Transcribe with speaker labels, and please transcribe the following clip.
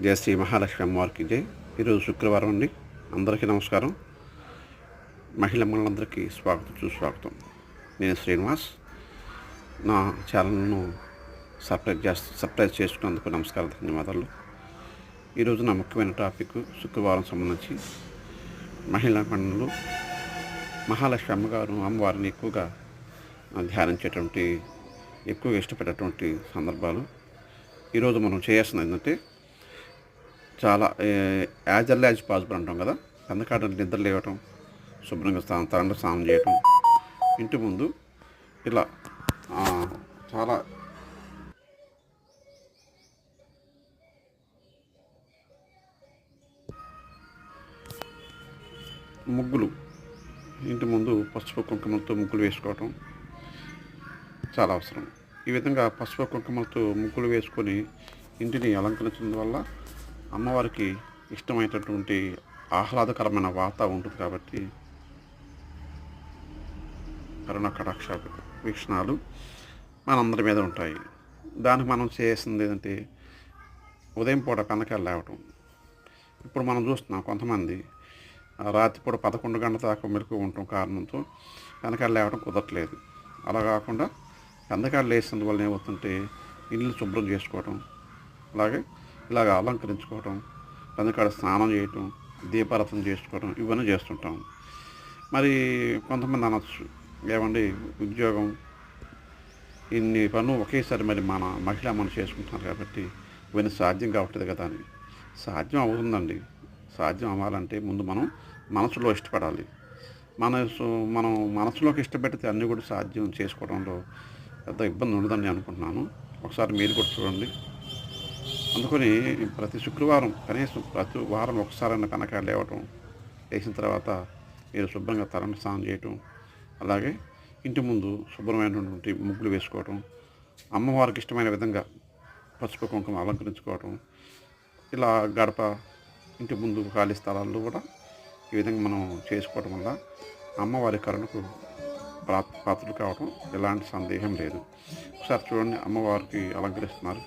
Speaker 1: జయ శ్రీ మహాలక్ష్మి అమ్మవారికి జై. ఈరోజు శుక్రవారం అండి. అందరికీ నమస్కారం. మహిళ స్వాగతం సుస్వాగతం. నేను శ్రీనివాస్. నా ఛానల్ను సర్ప్రైజ్ చేస్తూ సర్ప్రైజ్ చేసుకున్నందుకు నమస్కారం ధన్యవాదాలు. ఈరోజు నా ముఖ్యమైన టాపిక్ శుక్రవారం సంబంధించి మహిళా మండలు మహాలక్ష్మి అమ్మగారు అమ్మవారిని ఎక్కువగా ధ్యానించేటువంటి ఎక్కువగా ఇష్టపడేటువంటి సందర్భాలు. ఈరోజు మనం చేయాల్సింది ఏంటంటే చాలా యాజ్ ఎల్ యాజ్ పాసిబుల్ అంటాం కదా. కందకాడ నిద్ర లేవటం శుభ్రంగా స్నానం తరండ స్నానం చేయటం ఇంటి ముందు ఇలా చాలా ముగ్గులు ఇంటి ముందు పసుపు కుంకుమలతో ముగ్గులు వేసుకోవటం చాలా అవసరం. ఈ విధంగా పసుపు కుంకుమలతో ముగ్గులు వేసుకొని ఇంటిని అలంకరించడం వల్ల అమ్మవారికి ఇష్టమైనటువంటి ఆహ్లాదకరమైన వాత ఉంటుంది కాబట్టి కరుణ కటాక్ష వీక్షణాలు మనందరి మీద ఉంటాయి. దానికి మనం చేసింది ఏంటంటే ఉదయం పూట కనకాలు లేవటం. ఇప్పుడు మనం చూస్తున్నాం కొంతమంది రాత్రిపూట పదకొండు గంటల దాకా మెలకు ఉండటం కారణంతో కనకాలు లేవడం కుదరట్లేదు. అలా కాకుండా కందకాలు లేసినందువల్ల ఏమవుతుంటే ఇల్లు శుభ్రం చేసుకోవటం. అలాగే ఇలాగ అలంకరించుకోవటం అందుకాడ స్నానం చేయటం దీపారతం చేసుకోవటం ఇవన్నీ చేస్తుంటాం. మరి కొంతమంది అనొచ్చు ఏమండి ఉద్యోగం ఇన్ని పనులు ఒకేసారి మరి మన మహిళ మనం చేసుకుంటున్నారు కాబట్టి ఇవన్నీ సాధ్యం కావట్లేదు కదా అని. సాధ్యం అవుతుందండి. సాధ్యం అవ్వాలంటే ముందు మనం మనసులో ఇష్టపడాలి. మనసు మనం మనసులోకి ఇష్టపెడితే అన్నీ కూడా సాధ్యం చేసుకోవడంలో పెద్ద ఇబ్బంది ఉండదని అనుకుంటున్నాను. ఒకసారి మీరు కూడా చూడండి. అందుకని ప్రతి శుక్రవారం కనీసం ప్రతి వారం ఒకసారైనా కనుక లేవటం లేచిన తర్వాత మీరు శుభ్రంగా తలను స్నానం చేయటం అలాగే ఇంటి ముందు శుభ్రమైనటువంటి ముగ్గులు వేసుకోవటం అమ్మవారికి ఇష్టమైన విధంగా పసుపు కుంకుమ అలంకరించుకోవటం ఇలా గడప ఇంటి ముందు ఖాళీ స్థలాల్లో కూడా ఈ విధంగా మనం చేసుకోవటం వల్ల అమ్మవారి కరుణకు పాత్రలు కావటం ఎలాంటి సందేహం లేదు. ఒకసారి చూడండి అమ్మవారికి అలంకరిస్తున్నారు.